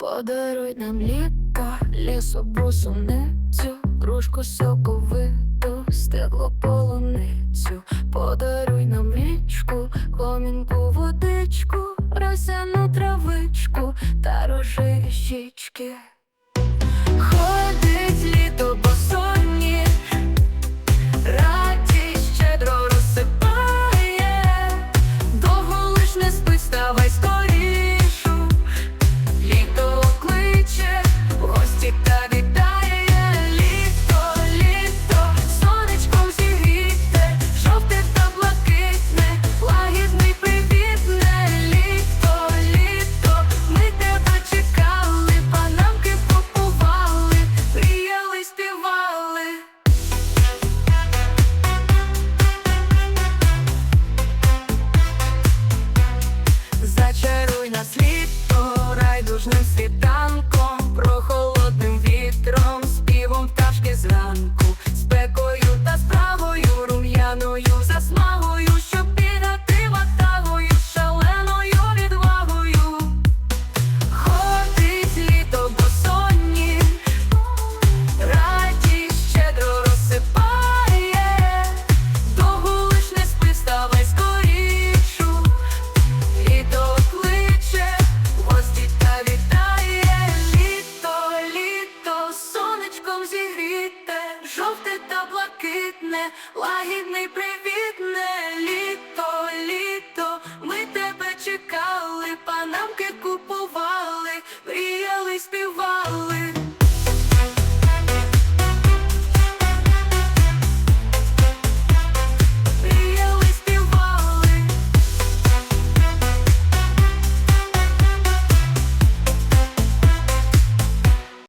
Подаруй нам літо, лісову суницю, кружку соковиту, стекло полуницю, подаруй нам річку, комінку водичку, росяну травичку та рожеві щічки. Ходить літо босоні, радість щедро розсипає, довго лиш не спить, ставай cool. блакитне, лагідний, привітне літо, літо, ми тебе чекали, панамки купували.